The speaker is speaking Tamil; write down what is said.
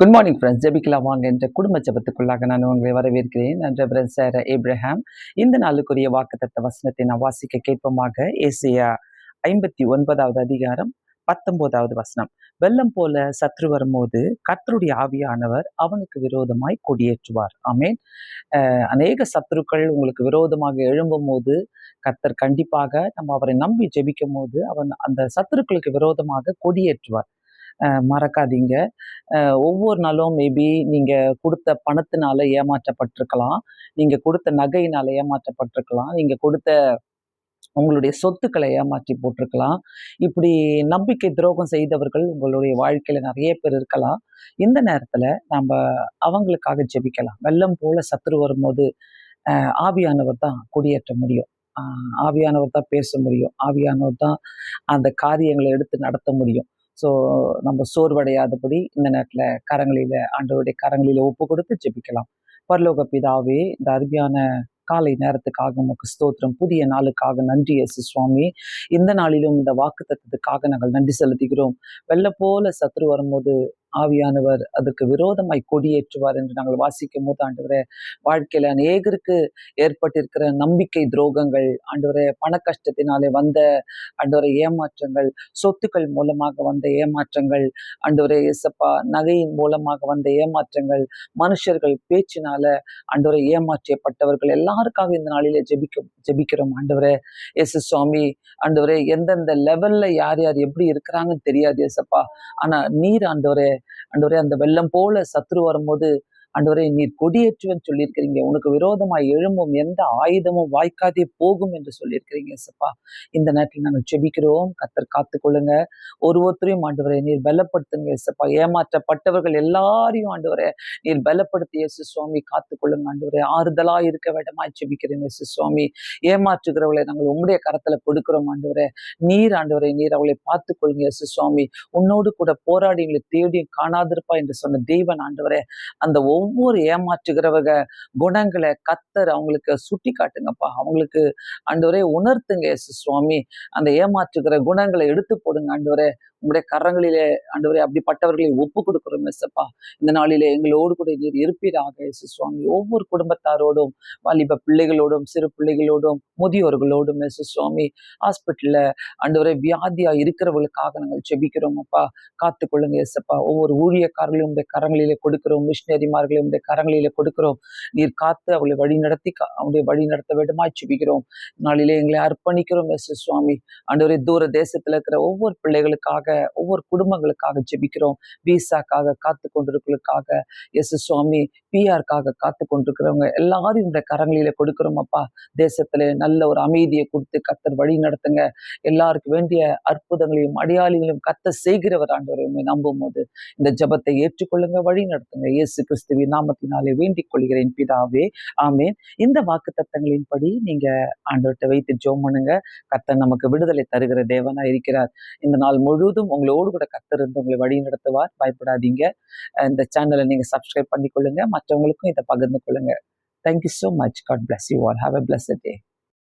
குட் மார்னிங் ஃப்ரெண்ட்ஸ் ஜெபிக்கலாம் வாங்க என்ற குடும்ப ஜபத்துக்குள்ளாக நான் உங்களை வரவேற்கிறேன். என்ற ஃப்ரெண்ட்ஸ் சார் ஏப்ரஹாம் இந்த நாளுக்குரிய வாக்குத்தத்த வசனத்தை நான் வாசிக்க கேட்போமாக. ஏசியா ஐம்பத்தி ஒன்பதாவது அதிகாரம் பத்தொன்பதாவது வசனம். வெள்ளம் போல சத்ரு வரும்போது கர்த்தருடைய ஆவியானவர் அவனுக்கு விரோதமாய் கொடியேற்றுவார். ஆமேன். அநேக சத்துருக்கள் உங்களுக்கு விரோதமாக எழும்பும் போது கர்த்தர் கண்டிப்பாக நம்ம அவரை நம்பி ஜெபிக்கும் போது அவன் அந்த சத்துருக்களுக்கு விரோதமாக கொடியேற்றுவார். மறக்காதீங்க. ஒவ்வொரு நாளும் மேபி நீங்கள் கொடுத்த பணத்தினால ஏமாற்றப்பட்டிருக்கலாம். நீங்கள் கொடுத்த நகையினால் ஏமாற்றப்பட்டிருக்கலாம். நீங்கள் கொடுத்த உங்களுடைய சொத்துக்களை ஏமாற்றி போட்டிருக்கலாம். இப்படி நம்பிக்கை துரோகம் செய்தவர்கள் உங்களுடைய வாழ்க்கையில் நிறைய பேர் இருக்கலாம். இந்த நேரத்தில் நம்ம அவங்களுக்காக ஜெபிக்கலாம். வெள்ளம் போல சத்துரு வரும்போது ஆவியானவர் தான் குடியேற்ற முடியும். ஆவியானவர் தான் பேச முடியும். ஆவியானவர் தான் அந்த காரியங்களை எடுத்து நடத்த முடியும். ஸோ நம்ம சோர்வடையாதபடி இந்த நேரத்தில் கரங்களில ஆண்டவருடைய கரங்களில ஒப்பு கொடுத்து ஜெபிக்கலாம். பரலோக பிதாவே இந்த அருமையான காலை நேரத்துக்காக உமக்கு ஸ்தோத்திரம். புதிய நாளுக்காக நன்றி எஸ் சுவாமி. இந்த நாளிலும் இந்த வாக்கு தத்துவத்துக்காக நாங்கள் நன்றி செலுத்துகிறோம். வெள்ள போல சத்ரு வரும்போது ஆவியானவர் அதற்கு விரோதமாய் கொடியேற்றுவார் என்று நாங்கள் வாசிக்கும் போது ஆண்டவரே வாழ்க்கையில அநேகருக்கு ஏற்பட்டிருக்கிற நம்பிக்கை துரோகங்கள் ஆண்டவரே பண கஷ்டத்தினாலே வந்த ஆண்டவரை ஏமாற்றங்கள் சொத்துக்கள் மூலமாக வந்த ஏமாற்றங்கள் ஆண்டவரே இயேசப்பா நகையின் மூலமாக வந்த ஏமாற்றங்கள் மனுஷர்கள் பேச்சினால ஆண்டவரை ஏமாற்றியப்பட்டவர்கள் எல்லாருக்காக இந்த நாளிலே ஜெபிக்க ஜெபிக்கிறோம் ஆண்டவரே. எஸ் சுவாமி ஆண்டவரே எந்தெந்த லெவல்ல யார் யார் எப்படி இருக்கிறாங்கன்னு தெரியாது இயேசப்பா. ஆனா நீர் ஆண்டவரே ஆண்டவரே அந்த வெள்ளம் போல சத்ரு வரும்போது ஆண்டவரே நீர் கொடியேற்றுவன் சொல்லியிருக்கிறீங்க. உனக்கு விரோதமாய் எழும்பும் எந்த ஆயுதமும் வாய்க்காதே போகும் என்று சொல்லியிருக்கிறீங்க சப்பா இந்த நேரத்தில் நாங்கள் செபிக்கிறோம் கத்தர் காத்துக்கொள்ளுங்க. ஒரு ஒருத்தரையும் ஆண்டவரே நீர் பலப்படுத்துங்க சப்பா ஏமாற்றப்பட்டவர்கள் எல்லாரையும் ஆண்டவரே நீர் பலப்படுத்தி இயேசு சுவாமி காத்துக்கொள்ளுங்க ஆண்டவரே. ஆறுதலா இருக்க வேடமாய் செபிக்கிறேன் இயேசு சுவாமி ஏமாற்றுகிறவர்களை நாங்கள் உம்முடைய கரத்துல கொடுக்கிறோம் ஆண்டவரே. நீர் ஆண்டவரை நீர் அவளை பார்த்துக்கொள்ளுங்க இயேசு சுவாமி உன்னோடு கூட போராடி எங்களை தேடியும் காணாதிருப்பா என்று சொன்ன தெய்வன் ஆண்டவரே அந்த ஒவ்வொரு ஏமாற்றுகிறவங்க குணங்களை கத்தர் அவங்களுக்கு சுட்டி காட்டுங்கப்பா அவங்களுக்கு ஆண்டவரே உணர்த்துங்க இயேசு சுவாமி. அந்த ஏமாற்றுகிற குணங்களை எடுத்து போடுங்க ஆண்டவரே. உங்களுடைய கரங்களிலே ஆண்டவரே அப்படிப்பட்டவர்களை ஒப்பு கொடுக்கிறோம் எஸ்ப்பா இந்த நாளிலே எங்களோடு கூட நீர் இருப்பீராக சுவாமி ஒவ்வொரு குடும்பத்தாரோடும் வாலிப பிள்ளைகளோடும் சிறு பிள்ளைகளோடும் முதியோர்களோடும் இயேசு சுவாமி ஹாஸ்பிட்டல்ல ஆண்டவரே வியாதியா இருக்கிறவர்களுக்காக நாங்கள் செபிக்கிறோம் அப்பா. காத்துக்கொள்ளுங்க எஸ்ப்பா ஒவ்வொரு ஊழியக்காரர்களையும் உடைய கரங்களிலே கொடுக்கிறோம். மிஷினரிமார்களையும் உடைய கரங்களிலே கொடுக்கிறோம். நீர் காத்து அவளை வழி நடத்தி அவருடைய வழி நடத்த வேண்டுமா செபிக்கிறோம் நாளிலே எங்களை அர்ப்பணிக்கிறோம் எஸ் சுவாமி ஆண்டவரே தூர தேசத்துல இருக்கிற ஒவ்வொரு பிள்ளைகளுக்காக ஒவ்வொரு குடும்பங்களுக்காக ஜெபிக்கிறோம். விசாக்காக காத்து கொண்டிருக்கிறதுக்காக எஸ் சுவாமி பிஆர்க்காக காத்து கொண்டிருக்கிறவங்க எல்லாரும் இந்த கரங்களில கொடுக்கிறோம் அப்பா. தேசத்துல நல்ல ஒரு அமைதியை கொடுத்து கத்தர் வழி நடத்துங்க. எல்லாருக்கும் வேண்டிய அற்புதங்களையும் அடையாளிகளையும் கத்த செய்கிறவர் ஆண்டவரையுமே நம்பும் போது இந்த ஜபத்தை ஏற்றுக்கொள்ளுங்க வழி நடத்துங்க. இயேசு கிறிஸ்துவின் நாமத்தினாலே வேண்டிக் கொள்கிறேன் பிதாவே. ஆமேன். இந்த வாக்கு தத்தங்களின்படி நீங்க ஆண்டவர்கிட்ட வைத்து ஜோம் பண்ணுங்க. கத்தர் நமக்கு விடுதலை தருகிற தேவனா இருக்கிறார். இந்த நாள் முழு எப்பொழுதும் உங்களோடு கூட கத்திருந்து உங்களை வழி நடத்துவார். பயப்படாதீங்க. இந்த சேனலை நீங்க சப்ஸ்கிரைப் பண்ணிக்கொள்ளுங்க. மற்றவங்களுக்கும் இதை பகிர்ந்து கொள்ளுங்க. Thank you so much God bless you all have a blessed day